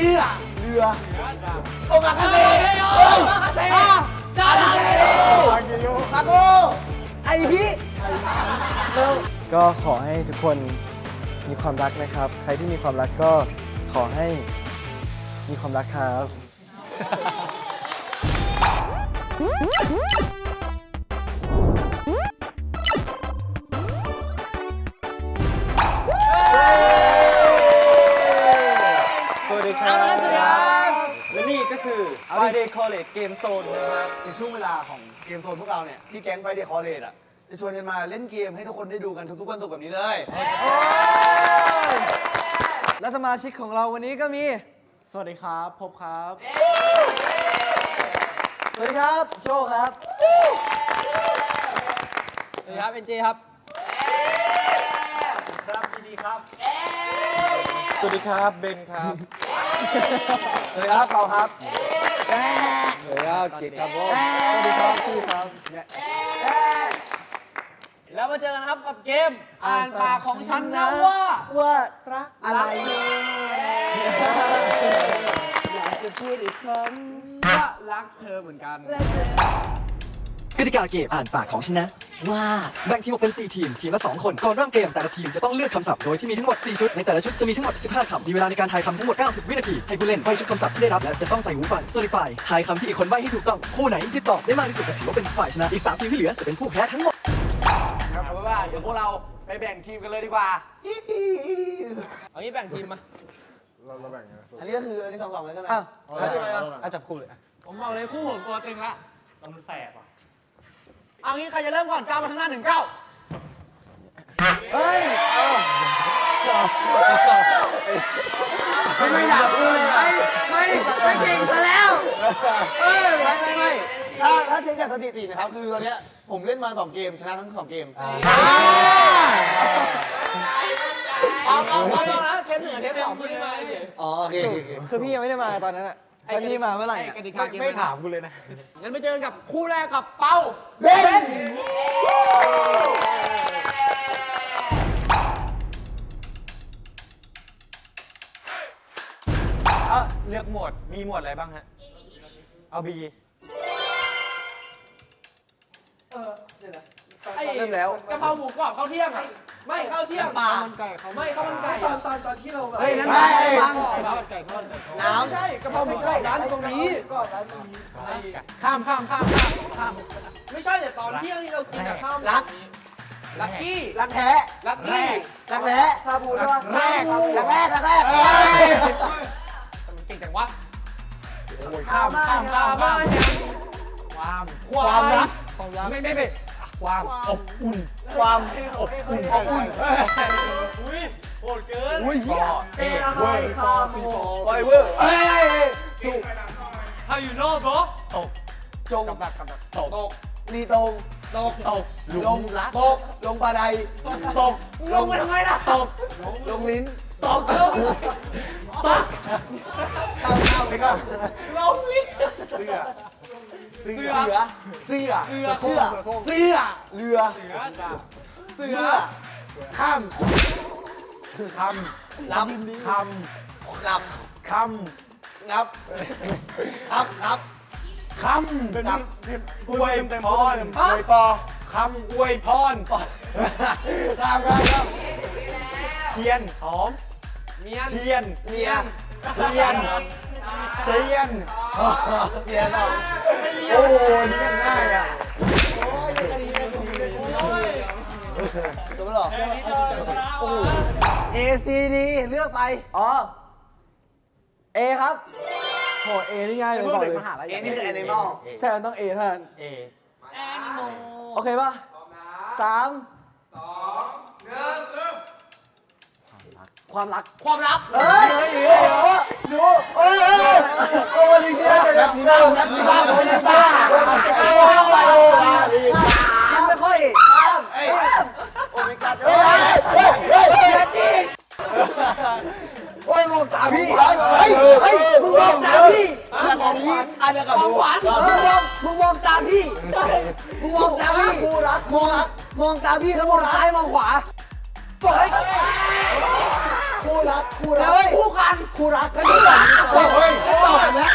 สื้อเรือโอมากาเซ่โอมากาเซ่ดาราเซ่ซาโกไอฮิก็ขอให้ทุกคนมีความรักนะครับ ใครที่มีความรักก็ขอให้มีความรักครับ คือ Friday College Game Zone นะครับในช่วงเวลาของเกมโซนพวกเราเนี่ยที่แก๊งไฟเดย์คอร์เรดอะจะชวนกันมาเล่นเกมให้ทุกคนได้ดูกันทุกๆวันศุกร์แบบนี้เลย และสมาชิกของเราวันนี้ก็มี สวัสดีครับ พบครับ สวัสดีครับ โชคครับ สวัสดีครับเอ็นเจครับสวัสดีครับ เบนครับ สวัสดีครับเปาครับ สวัสดีครับกิตครับผมสวัสดีครับพี่ครับ แล้วมาเจอกันครับกับเกม อ่านปากของฉันนะว่า ว่าอะไรอยากจะพูดอีกครั้งว่ารักเธอเหมือนกัน กติกาเกมอ่านปากของชนะ ว่าแบ่งทีมออกเป็น 4 ทีม ทีมละ 2 คน ก่อนเริ่มเกมแต่ละทีมจะต้องเลือกคำศัพท์โดยที่มีทั้งหมด 4 ชุด ในแต่ละชุดจะมีทั้งหมด 15 คำ มีเวลาในการทายคำทั้งหมด 90 วินาที ให้ผู้เล่นใบชุดคำศัพท์ที่ได้รับ และจะต้องใส่หูฟังส่วนอีกฝ่ายทายคำที่อีกคนใบให้ถูกต้องคู่ไหนที่ตอบได้มากที่สุดจะถือว่าเป็นฝ่ายชนะอีก3ทีมที่เหลือจะเป็นผู้แพ้ทั้งหมดครับเอาเป็นว่าเดี๋ยวพวกเราไปแบ่งทีมกันเลยดีกว่า เอางี้แบ่งทีมมาอันนี้ก็คืออันนี้สองสองเลยกันนะอะแล้วทีมอะไรมาอาจับคู่เลยอะผมบอกเลยคู่ผมตัวตึงละมันแสบอะ เอางี้ใครจะเริ่มก่อนก้าวมาข้างหน้าหนึ่งก้าวเฮ้ยไม่ไม่ดับเลยไม่ไม่ไม่เก่งซะแล้วไม่ไม่ไม่ถ้าถ้าเช็คจากสถิตินะครับ คือตอนเนี้ยผมเล่นมาสองเกมชนะทั้งสองเกมเอาเอาเอาเอานะเทปหนึ่งกับเทปสองพี่ไม่มาเฉยอ๋อโอเคโอเคโอเค คือพี่ยังไม่ได้มาตอนนั้นอะ ตอนพี่มาเมื่อไหร่ไอ้อะกติกาเกมไม่ถามกูเลยนะ งั้นไปเจอกันกับคู่แรกกับเป้าเบนอะเลือกหมวด มีหมวดอะไรบ้างฮะ เอาบีไอ้เริ่มแล้ว กะเพราหมูกรอบข้าวเที่ยงอะ ไม่ข้าวเที่ยงปลามันไก่เขาไม่ข้าวมันไก่ตอนตอนตอนที่เราแบบเฮ้ยนั่นไก่ไงทอดไก่ทอดหนาวใช่กระเพราหมูกรอบร้านอยู่ตรงนี้ข้ามข้ามข้ามข้ามข้ามไม่ใช่แต่ตอนเที่ยงที่เรากินกับข้าวรักลักกี้รักแท้ลักกี้รักแร้ซาบูด้วยแรกรักแรกรักแรกเก่งจังวะข้ามข้ามข้ามข้ามความความรักไม่ไม่ไม่ ความอบอุ่น ความอบอุ่นอบอุ่นอุ้ยโหดเกินอุ้ยเหี้ยเอ้ยอะไรซาบูไวเวอร์เฮ้ยถูก How you know bro จงกับดักกับดักตกลีตรงตกตกลงรักตกลงปลาใดตกลงไปทำไมล่ะตกลงลิ้นตอกตกตกเต่าเต่าไปก่อนลงลิ้นเสื้อ เสือเสื้อเสือ เสื้อเสื้อเรือ เสือข้ามคลำำคลำคำงับครับครับำคำเป็นอวยเต็มพรอวยปอคำอวยพรข้ามข้ามข้ามเทียนหอมเมียนเทียนเมียเทียนเทียนเมียเรา โอ้โหนี่ยังง่ายอะตัวไม่หรอกเอสทีดีเลือกไป อ๋อเอครับโหเอนี่ง่ายเลยบอกเลยเอ็นี่คือแอนิมอลใช่ มันต้องเอเท่านั้นเอโอเคป่ะสามความรัก ความลับเอ้ยดูเอ้ยโอ้ยดีเดียว นักกีฬานักกีฬาคนนี้บ้าโอ้ยโอ้ยยังไม่ค่อยโอ้ยกัดเอ้ยเฮ้ยเฮ้จีโอ้ยมองตาพี่เฮ้ยเฮ้ยมึงมองตาพี่ของพี่อันเดียวกับของหวานมึงมองมึงมองตาพี่มึงมองตาพี่มองมองตาพี่แล้วมองซ้ายมองขวาเฮ้ย คู่รักคู่รักคู่กันคู่รักให้กูตอบเฮ้ยให้ตอบนะ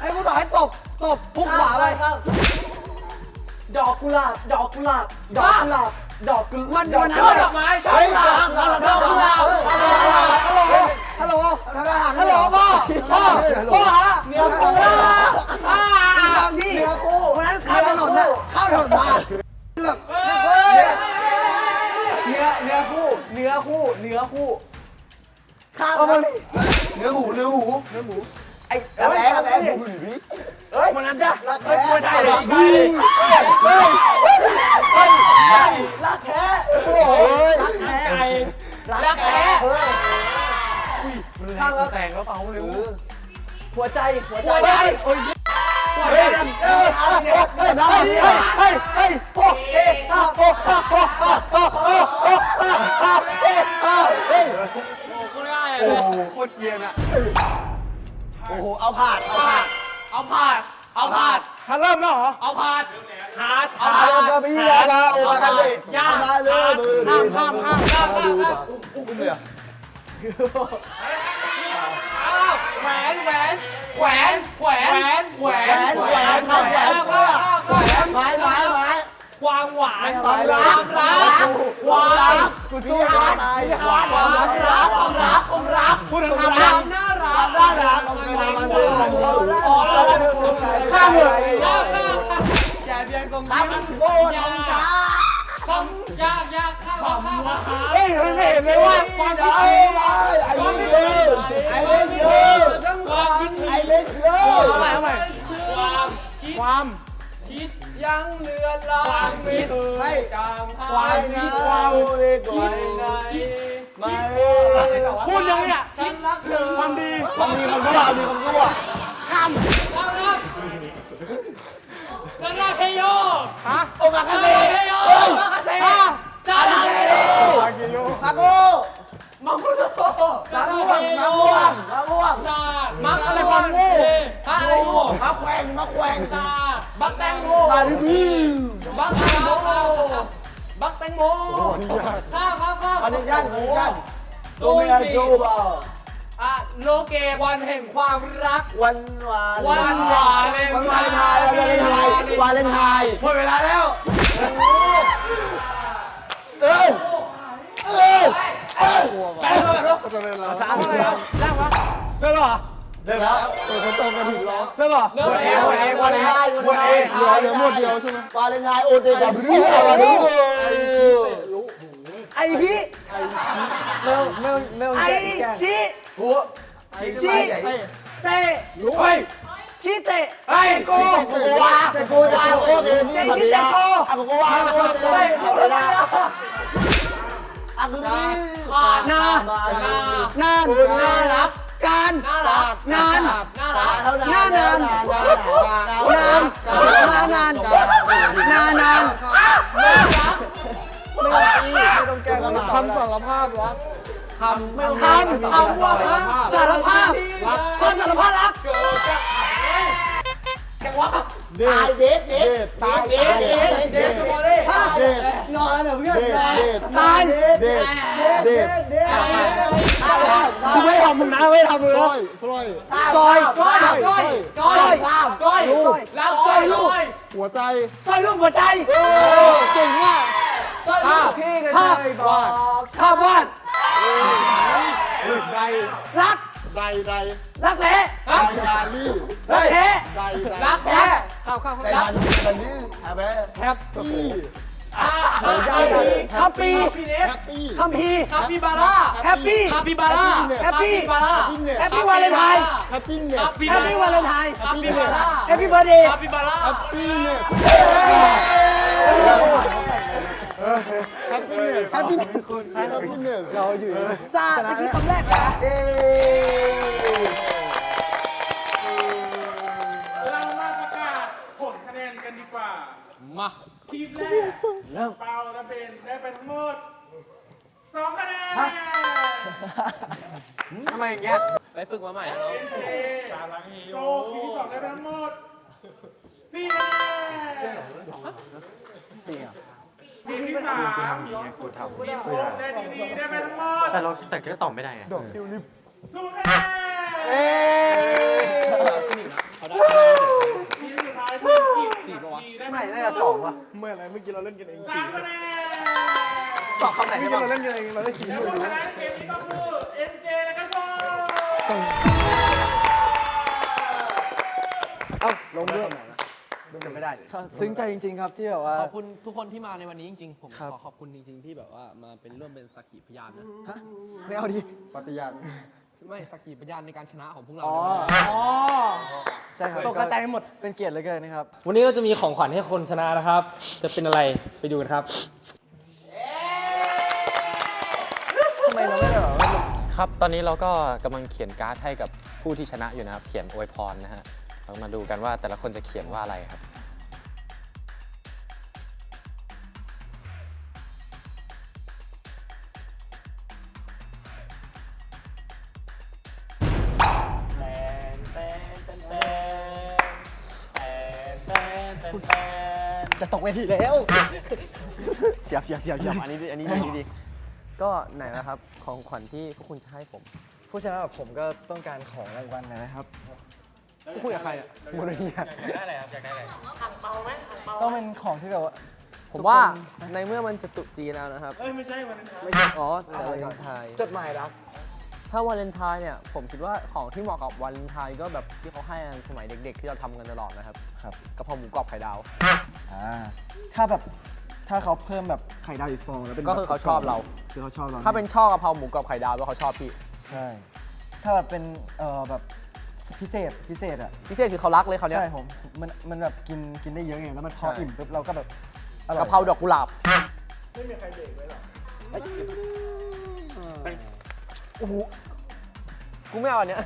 ให้กูตอบให้ตบตบพุ่งขวาไปดอกกุหลาบดอกกุหลาบดอกกุหลาบดอกกุหลาบมันวันนั้นดอกไม้ใช่ดอกดอกกุหลาบฮัลโหลฮัลโหลฮัลโหลพ่อพ่อพ่อฮะเนื้อคู่อ่าพี่เนื้อคู่วันนั้นข้ามถนนน่ะข้ามถนนมาแบบเนื้อเนื้อคู่เนื้อคู่เนื้อคู่ ข้ามมาเนื้อหมูเนื้อหมูเนื้อหมูไอ้แล้วแล้แล้วหมูหรือเฮ้ยมันนั้นจ้ะรักแท้ไม่ใช่หรอกเฮ้ยเฮ้ยเฮ้ยรักแท้โอ้ยรักแท้รักแท้ข้ามแล้วแสงแล้วเปล่าเร็วหัวใจหัวใจโอ้ยหัวใจเออเอาเนี่ยเฮ้ยเฮ้ยเฮ้ยโอ้เอ๊ะอ้าวโอ้โอ้โอ้โอ้โอ้โอ้โอ้โอ้เอ๊ะอ้าวเฮ้ย โอ้โหโคตรเกียนอะโอ้โห เอาผ่านเอาผ่านเอาผาด เอาผาด ถ้าเริ่มแล้วเหรอ เอาผาด ฮาร์ดเอาผ่านก็มีแล้วโอ้กันเลยมาเลยมือข้ามข้ามข้ามข้ามข้ามอุ้มเลยแหวนแหวนแหวนแหวนแหวนแหวนแหวนครับแหวนแหวนไม้ไม้ไม้ความหวานความรักรักความรักกูสู้ตายความรักความรักความรัก คิดความคิดยังเลือนลางไม่เคยจางควายนะเราเล็กกว่าไม่พูดยังเนี่ยฉันรักเธอความดีความดีความชั่วมีความชั่วรักรักฉันรักเฮโยฮะโอมากาเซ่เฮโยโอมากาเซ่ฉันรักเฮโยมาโก มาคุโตมาม่วงมาม่วงมาม่วงตามักอะไรความงูตาอะไรงูมาแขวงมาแขวงตาบักแตงโมมาดิพี่บักแตงโมบักแตงโมข้าวข้าวข้าวอนุญาตอนุญาตโซเมียโจบาอะโลเกวันแห่งความรัก วันวานวันวาเลนวันวาเลนไทน์วันวาเลนไทน์วาเลนไทน์หมดเวลาแล้ว ก็จะเลยแล้วสามเลยแล้ววะเริ่มเหรอเริ่แล้วเปินตรงกันะถิ่นร้องเริ่เหรอเริ่เองหมดเองหมดเองหมดเองเหลือเหลือหมดเดียวใช่ไหมปาเลนไทน์โอเดกับรู้อะไรรู้ไอ้ฮิไอ้ชิเมลเมลเมลไอ้ชิหัวไอ้ชิเตะรู้ไปชิเตะไอ้กูกูวากูวาโอเดนี่เจ๊ชิเตะกูกูวาโอเดไปเลย อะกูนี่นานานน่ารักการน่ารักนานน่ารักน่านานนานนานนานนานนานคำสารภาพรักคำคำคำว่าสารภาพคำสารภาพรักเดทเดทเดทตายเดทเดทเดทเดทนอนเหรอเพื่อนตาย เดทเดทเดทเดทกูไม่ทำมึงนะไม่ทำมึงนะซอยก้อยก้อยก้อยก้อยลูกรับซอยลูกหัวใจ ซอยลูกหัวใจเก่งมากภาพภาพวาดภาพวาดใดรักใดใดรักแท้ใดลาลี่รักแท้ใดใดรักแท้ข้าวข้าวรักแบบนี้แฮปปี้ ปี้คัมปีแฮปปี้คัมพีคาปิบาร่าแฮปปี้คาปิบาร่าแฮปปี้บาร่าแฮปปี้วาเลนไทน์ แฮปปี้เน็คาตปิแฮปปี้วาเลนไทน์ คาปิบาร่าแฮปปี้เบิร์เดย์ คาปิบาร่า แฮปปี้เน็ตแฮปปี้เน็ตแฮปปี้เน็ตคุณแฮปปี้เน็ตเราอยู่จ้าตะกี้คำแรกนะเอ๊ะเรามาประกาศผลคะแนนกันดีกว่า มา ทีมแรกเปาและเบนได้ไปทั้งหมดสองคะแนนทำไมอย่างเงี้ยไปฝึกมาใหม่เอ็นเคโชว์ทีมที่สองได้ไปทั้งหมดสี่คะแนนทีมที่ที่สามมีโค้ดได้ดีๆได้ไปทั้งหมดแต่เราแต่ก็ตอบไม่ได้ไงศูนย์คะแนน เอ้ย ทีมสุดท้ายคือ กิจกับทีได้ไม่น่าจะสองว่ะเมื่อไรเมื่อกี้เราเล่นกันเองสามคะแนนตอบคำไหนเมื่อได้กี้บ้างเราเล่นกันเองเราได้สี่และหมื่ผู้นชนะเกมนี้ก็คือเอ็นเจและก็โชว์เอ้าลงด้วยจำไม่ได้ซึ้งใจจริง ๆ ครับที่แบบว่าขอบคุณทุกคนที่มาในวันนี้จริง ๆ ผมครับขอขอบคุณจริง ๆ ที่แบบว่ามาเป็นร่วมเป็นสักขีพยานนะไม่เอาดิปฏิญาณ ไม่สักขีพยานในการชนะของพวกเราอ๋อในวันนี้ใช่ครับตกกระจายหมด เป็นเกียรติเหลยเกินนะครับ วันนี้เราจะมีของขวัญให้คนชนะนะครับ จะเป็นอะไรไปดูกันครับ ทำไมเราไม่ได้แบบว่าครับ ตอนนี้เราก็กำลังเขียนการ์ดให้กับผู้ที่ชนะอยู่นะครับ เขียนอวยพรนะฮะ เรามาดูกันว่าแต่ละคนจะเขียนว่าอะไรครับ จะตกเวทีแล้ว เฉียบเฉียบเฉียบเฉียบอันนี้ดีอันนี้ดีอันนี้ดี ก็ไหนนะครับของขวัญที่พวกคุณจะให้ผมผู้ชนะแบบผมก็ต้องการของรางวัลนะครับจะคุยกับใครอะมูลนิธิอยากได้อะไรครับอยากได้อะไรต้องเป็นของที่แบบว่าผมว่าในเมื่อมันจะตรุษจีนแล้วนะครับ เอ้ยไม่ใช่วันนั้นไม่ใช่อ๋อแต่วาเลนไทน์จดหมายรัก ถ้าวาเลนไทน์เนี่ยผมคิดว่าของที่เหมาะกับวาเลนไทน์ก็แบบที่เขาให้กันสมัยเด็ก ๆ ที่เราทำกันตลอดนะครับครับ กะเพราหมูกรอบไข่ดาว อ่าถ้าแบบถ้าเขาเพิ่มแบบไข่ดาวอีกฟองแล้วเป็นก็คือเขาชอบเรา คือเขาชอบเราถ้าเป็นช่อกะเพราหมูกรอบไข่ดาวแล้วเขาชอบพี่ใช่ ถ้าแบบเป็นเอ่อแบบพิเศษพิเศษอะพิเศษคือเขารักเลยเขาวเนี้ย ใช่ผมมันมันแบบกินกินได้เยอะไงแล้วมันพอใช่ อิ่มปุ๊บเราก็แบบอร่อยกะเพราดอกกุหลาบ โอ้โหกูไม่เอาอันเนี้ย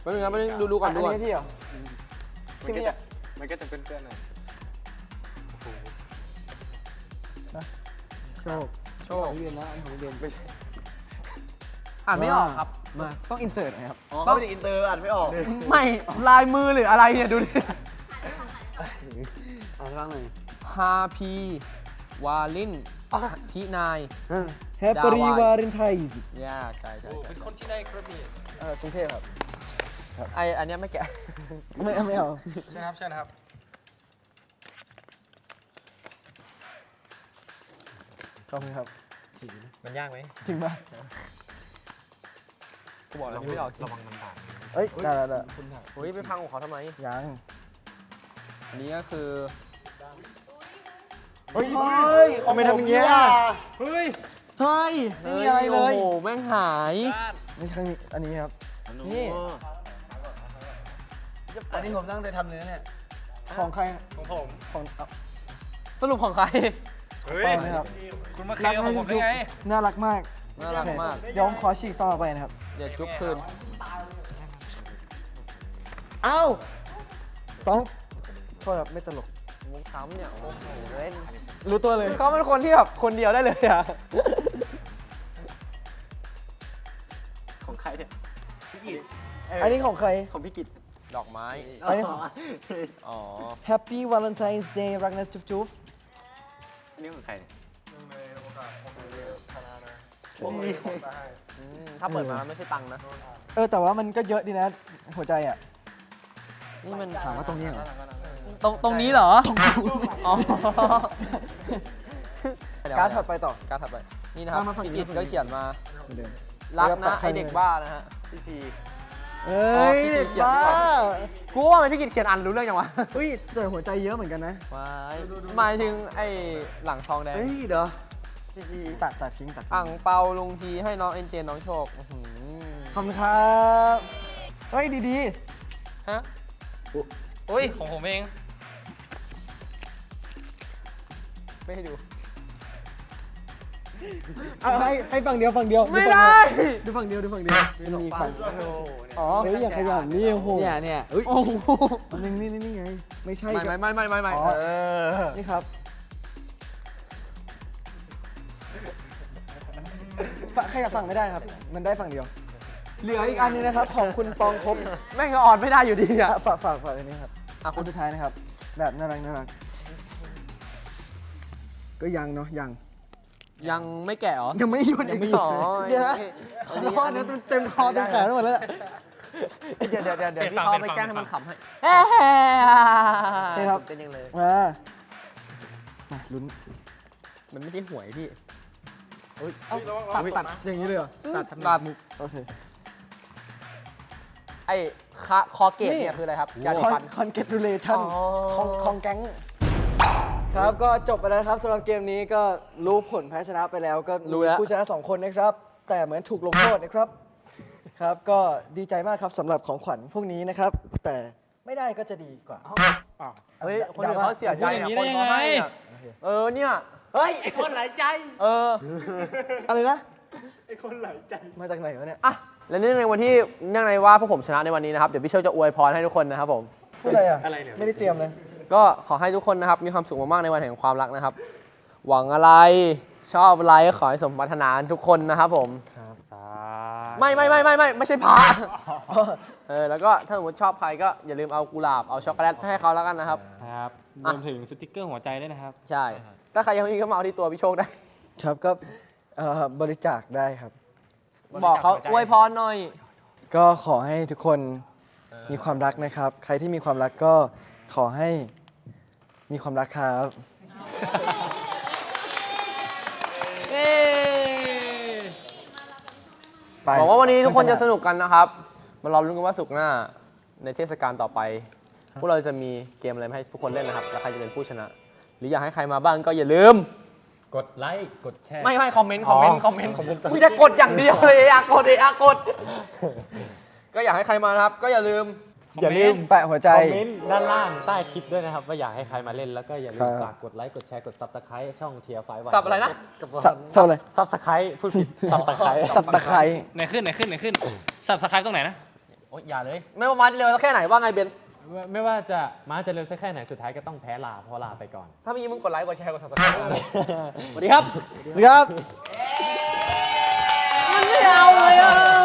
แป๊บนึงนะแป๊บนึงดูดูก่อนดูก่อน อันนี้พี่เหรอที่นี่มันก็จะเป็นเพื่อนๆหน่อยโชคโชคเรียนนะอันของเรียนไม่ใช่อ่านไม่ออกครับ มาต้องอินเสิร์ตนะครับ อ๋อเขาเป็นอินเตอร์อ่านไม่ออก ไม่ลายมือหรืออะไรเนี่ย ดูดิ อ่านบ้างหน่อยฮาพี วาลินทินาย แฮปปี้วาเลนไทน์ย่าใช่ใช่ใช่เป็นคนที่ได้ครับพี่เออกรุงเทพครับไออันเนี้ยไม่แกะ ไม่ไม่เอาใช่ครับใช่ครับ ขอบคุณครับมันยากไหมจริงป่ะกูบอกแล้วไม่ออกระวังมันบาดเอ้ยได้ได้ได้เฮ้ยไปพังของเขาทำไมยังอันนี้ก็คือเฮ้ยเฮ้ยทำไมทำอย่างเงี้ยเฮ้ย เฮ้ยไม่มีอะไรเลยโอ้โหแม่งหาย นี่ครั้งนี้อันนี้ครับนี่อันนี้ผมตั้งใจทำเลยนะเนี่ยของใครของผมของเอาสรุปของใคร เฮ้ยเปล่านะครับคุณมาเคลียร์ของผมได้ไง น่ารักมากน่ารักมากโอเคเดี๋ยวผมขอฉีกซองออกไปนะครับ เดี๋ยวจุ๊บคืน เอ้าสองโทษครับไม่ตลกมุกซ้ำเนี่ยโอ้โหเล่นรู้ตัวเลยเขาเป็นคนที่แบบคนเดียวได้เลยอะ ของใครเนี่ยอันนี้ของใคร ของพี่กิตดอกไม้ อันนี้ของ อ๋อ Happy Valentine's Day รักนะจุ๊บจุ๊บอันนี้ของใครเนี่ยอืมถ้าเปิดมาไม่ใช่ตังค์นะ เออแต่ว่ามันก็เยอะดีนะ หัวใจอะ นี่มันถามว่าตรงนี้เหรอ ตรงตรงนี้เหรอ อ๋อการดถัดไปต่อ การดถัดไป นี่นะครับเอามาฝั่งพี่นี้กิจก็เขียนมา เหมือนเดิม รักแล้วก็นะตัดไอเด็กบ้านะฮะพี่ซีเอ้ยอ๋อพี่เด็กเขียนบ้าก่อนกูว่ามันพี่กิจเขียนอันรู้เรื่องยังวะเฮ้ยแต่หัวใจเยอะเหมือนกันนะไม่หมายถึงไอ้หลังทองแดงเฮ้ยเดี๋ยวตัดตัดทิ้งตัดทิ้งอ่างเปาลุงทีให้น้องเอ็นเจนน้องโชคอื้อหือขอบคุณครับเฮ้ยดีฮะโอ้ยของผมเอง ไม่ให้ดูๆ เอาให้ให้ฝั่งเดียวฝั่งเดียวไม่ได้ดูฝั่งเดียวดูฝั่งเดียวมันมีฝั่งอ๋อเฮ้ยอย่าขยันนี่โอ้โหเนี่ยเนี่ยเฮ้ยโอ้โหอันนึงนี่นี่นี่ไงไม่ใช่ไม่ไม่ไม่ไม่ไม่ไม่อ๋อเออนี่ครับฝั่งขยับฝั่งไม่ได้ครับ มันได้ฝั่งเดียว เหลืออีกอันนึงนะครับ ของคุณปองพบแม่งก็อ่อนไม่ได้อยู่ดีอะอะฝากฝากฝากอันนี้ครับอะคนสุดท้ายนะครับ แบบน่ารักน่ารักก็ยังเนาะยัง ยังไม่แกะเหรอ ยังไม่หยุดอีกอ๋อเดี๋ยวนะคอเนี่ยเต็มคอเต็มแขนไปหมดแล้วเนี่ยเดี๋ยวเดี๋ยวเดี๋ยวเดี๋ยวพี่เขาไปแกล้งให้มันขำให้ใช่ครับเป็นยังเลยมามาลุ้นมันไม่ใช่หวยพี่ตัดตัดอย่างนี้เลยเหรอตัดทำตัดโอเคไอ้คาคอเกตเนี่ยคืออะไรครับยาสีคอนฟันคอนเกตูเลชั่นอ๋อของของแก๊ง ครับก็จบไปแล้วนะครับสำหรับเกมนี้ก็รู้ผลแพ้ชนะไปแล้ว ก็รู้แล้ว ผู้ชนะสองคนนะครับ แต่เหมือนถูกลงโทษนะครับ ครับก็ดีใจมากครับสำหรับของขวัญพวกนี้นะครับ แต่ไม่ได้ก็จะดีกว่า เฮ้ยคนอื่นเขาเสียใจอย่าอะงนี้คได้นยังเขาไงให้อะเออเนี่ยเฮ้ยคนหลายใจ เอออะไรนะไอ้คนไหลใจมาจากไหนวะเนี่ยอะและเนื่องในวันที่เนื่องในว่าพวกผมชนะในวันนี้นะครับเดี๋ยวพี่โชคจะอวยพรให้ทุกคนนะครับผม พูดอะไรอะอะไรเนี่ยไม่ได้เตรียมเลย ก็ขอให้ทุกคนนะครับ มีความสุขมากๆในวันแห่งความรักนะครับ หวังอะไรชอบอะไรก็ขอให้สมปรารถนาทุกคนนะครับผมไม่ไม่ไม่ไม่ไม่ไม่ใช่พระเออแล้วก็ถ้าสมมติชอบใครก็อย่าลืมเอากุหลาบเอาช็อกโกแลตให้เขาแล้วกันนะครับ ครับรอะวมถึงสติกเกอร์หัวใจด้วยนะครับ ใช่ ถ้าใครยังไม่มีก็มาเอาที่ตัวพี่โชคได้ ครับก็เอ่อบริจาคได้ครับ บอกเขาอวยพรหน่อย ก็ขอให้ทุกคนมีความรักนะครับ ใครที่มีความรักก็ขอให้ มีความรักครับไปบอกว่าวันนี้ทุกคนจะสนุกกันนะครับ มารอรุ้นกันว่าสุกร์หน้าในเทศกาลต่อไป พวกเราจะมีเกมอะไรมาให้ทุกคนเล่นนะครับ แล้วใครจะเป็นผู้ชนะ หรืออยากให้ใครมาบ้างก็อย่าลืม กดไลค์ กดแชร์ ไม่ไม่คอมเมนต์คอมเมนต์คอมเมนต์มึงจะกดอย่างเดียวเลยอยากกดเอยอยากกด ก็อยากให้ใครมานะครับ ก็อย่าลืม อย่าลืมแปะหัวใจ คอมเมนต์ด้านล่างใต้คลิปด้วยนะครับ ว่าอยากให้ใครมาเล่นแล้วก็อย่าลืมครับ ฝากกดไลค์กดแชร์กดซับสไครต์ช่องเทียร์ไฟวันสับอะไรนะ สับสับอะไรซับสไครต์พูดผิดซับตะไคร้สับตะไคร้ไหนขึ้นไหนขึ้นไหนขึ้นสับสครายตรงไหนนะ โอ๊ยอย่าเลย ไม่ว่ามาเร็วแค่ไหนว่าไงเบนไม่ไม่ว่าจะม้าจะเร็วสักแค่ไหนสุดท้ายก็ต้องแพ้ลาเพราะลาไปก่อน ถ้ามีมึงกดไลค์กดแชร์กด subscribe สวัสดีครับครับ มันไม่เอาเลยอะ